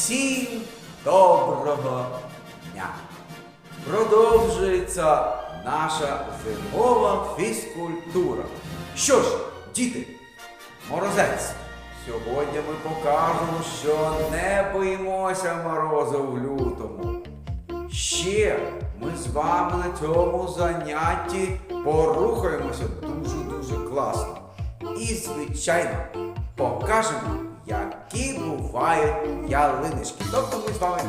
Всім доброго дня! Продовжується наша зимова фізкультура. Що ж, діти, морозець, сьогодні ми покажемо, що не боїмося морозу в лютому. Ще ми з вами на цьому занятті порухаємося дуже-дуже класно. І, звичайно, покажемо, які бувають ялиночки. Тобто ми з вами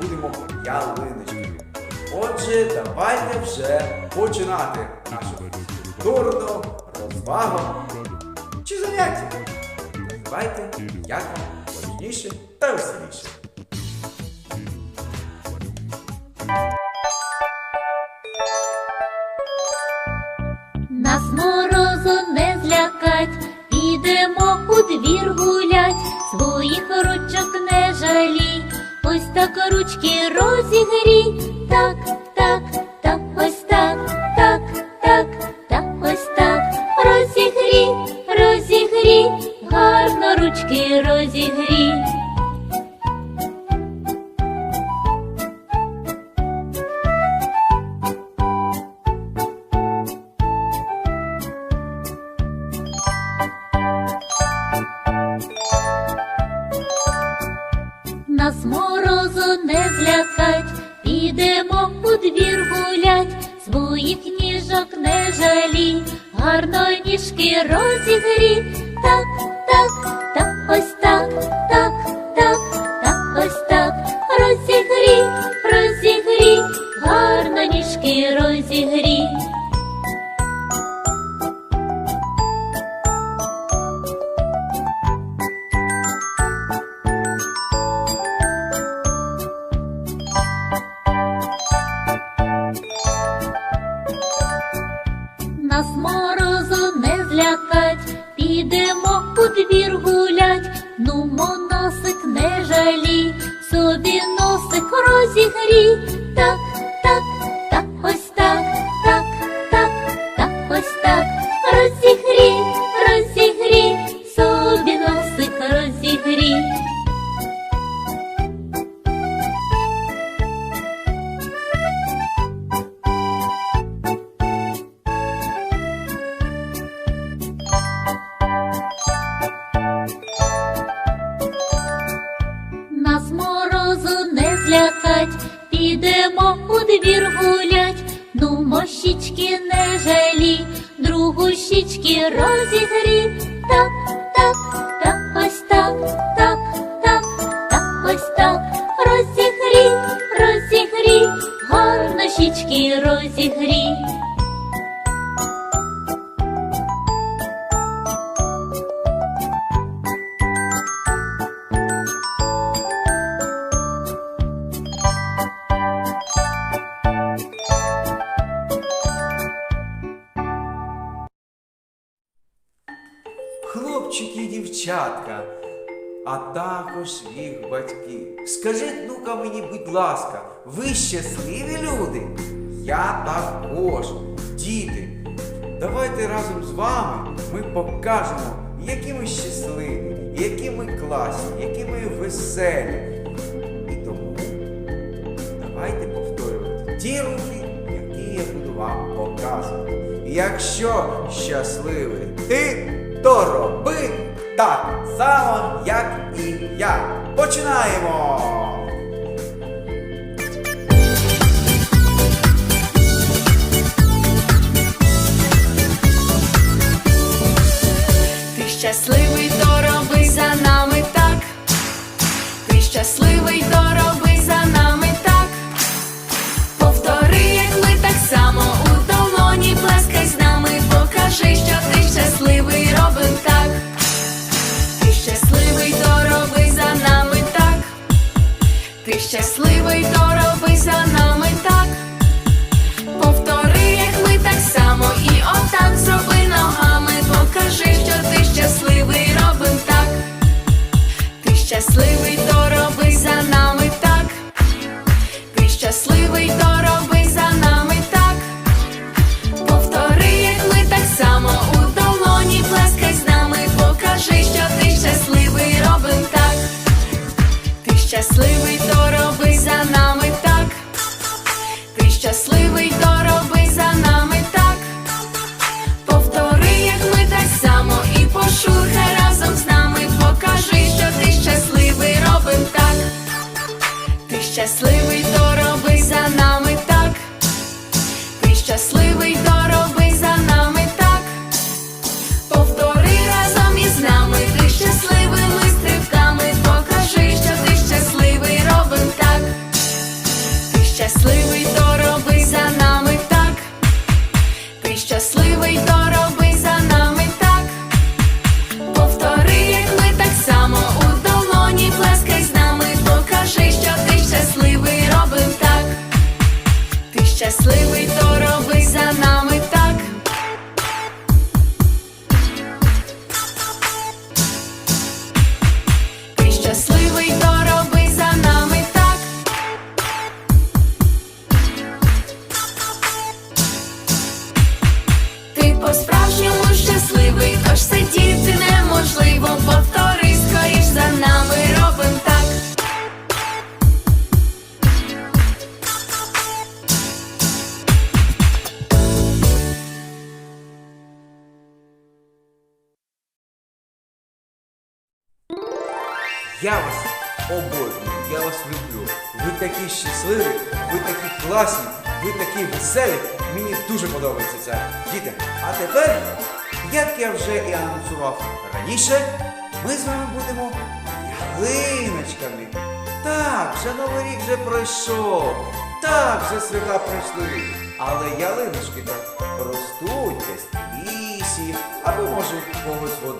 будемо ялиночки. Отже, давайте вже починати нашу культурну розвагу чи заняття. Давайте як вам зручніше та веселіше. Так ручки розігрій, так, ніжок не жалій, гарно ніжки розігрій, так, так, так, ось так, так, носик розігрій, так, мощічки не жалі, другу щічки розігрій, дівчатка, а також їх батьки. Скажіть, ну-ка мені, будь ласка, ви щасливі люди? Я також, діти. Давайте разом з вами ми покажемо, які ми щасливі, які ми класні, які ми веселі. І тому давайте повторювати ті рухи, які я буду вам показувати. Якщо щасливий ти, то роби так само, як і я. Починаємо! Ти щасливий, то роби за нами так. Ти щасливий, то роби щасливий, то роби за нами так, ти щасливий, то роби за нами так, повтори, як ми так само, і пошурхай разом з нами. Покажи, що ти щасливий, робим так, ти щасливий. we wait Я вас обожнюю, я вас люблю. Ви такі щасливі, ви такі класні, ви такі веселі. Мені дуже подобається це. Діти, а тепер, як я вже і анонсував раніше, ми з вами будемо ялиночками. Так, вже новий рік вже пройшов. Так, вже свята пройшли. Але ялиночки так ростуть десь в лісі, або може в когось у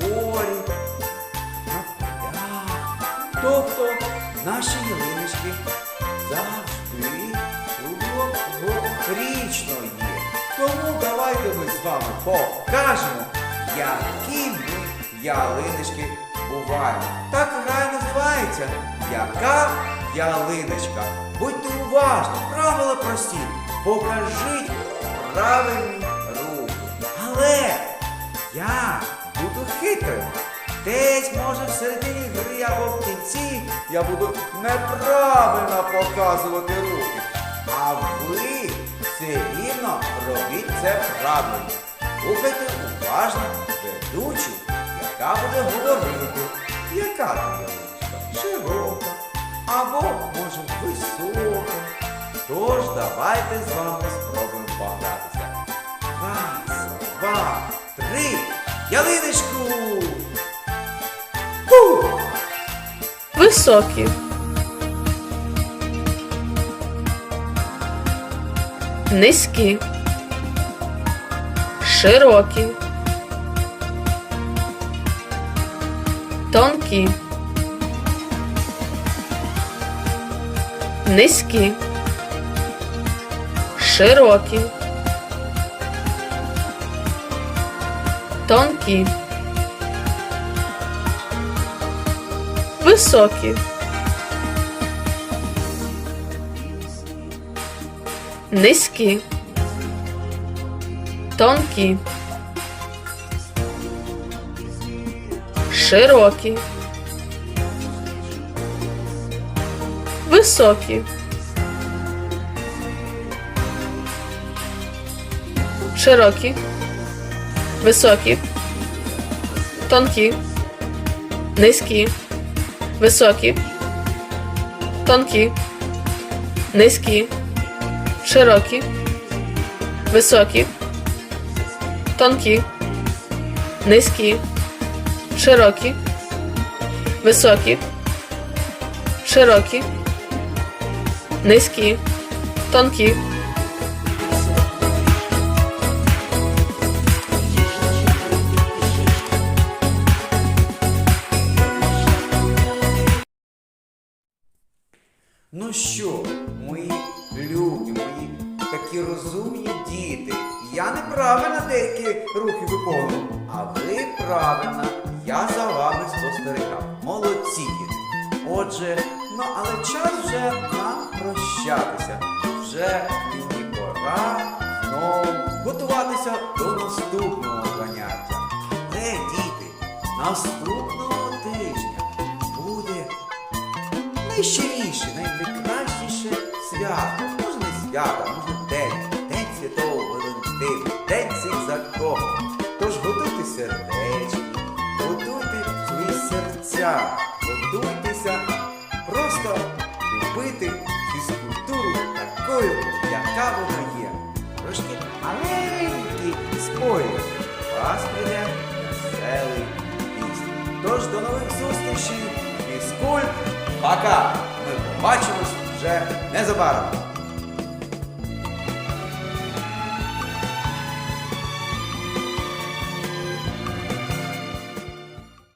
дворі. Тобто наші ялиночки завжди круглорічно є. Тому давайте ми з вами покажемо, які ми ялиночки буваємо. Так гра називається Яка ялиночка. Будьте уважні, правила прості. Покажіть правильні рухи. Але я буду хитрим. Десь, може, в середині гри або в кінці я буду неправильно показувати руки. А ви все рівно робіть це правильно. Слухайте уважно ведучу, яка буде говорити, яка там ялиночка, широка або, може, висока. Тож давайте з вами спробуємо погратися. Раз, два, три. Ялиночку! Високі. Низькі. Широкі. Тонкі. Низькі. Широкі. Тонкі. Високі. Низькі. Тонкі. Широкі. Високі. Широкі. Високі. Тонкі. Низькі. Високі. Тонкі. Низькі. Широкі. Високі. Тонкі. Низькі. Широкі. Високі. Широкі. Низькі. Тонкі. Що, мої любі, мої такі розумні діти. Я неправильно деякі рухи виконую, а ви правильно. Я за вами спостерігав. Молодці діти. Отже, ну але час вже нам прощатися. Вже мені пора знову готуватися до наступного заняття. Але, діти, наступного тижня буде найщиріше, найпрекрасніше свято. Може не свято, а може день, день святого Валентина, день цих закоханих. Тож готуйте сердечки, готуйте свої серця, готуйтеся просто любити фізкультуру такою, яка вона є. Трошки маленький спойлер. Вас прийде веселий пісня. Тож до нових зустрічей. Фізкульт. Пока! Ми побачимось вже незабаром.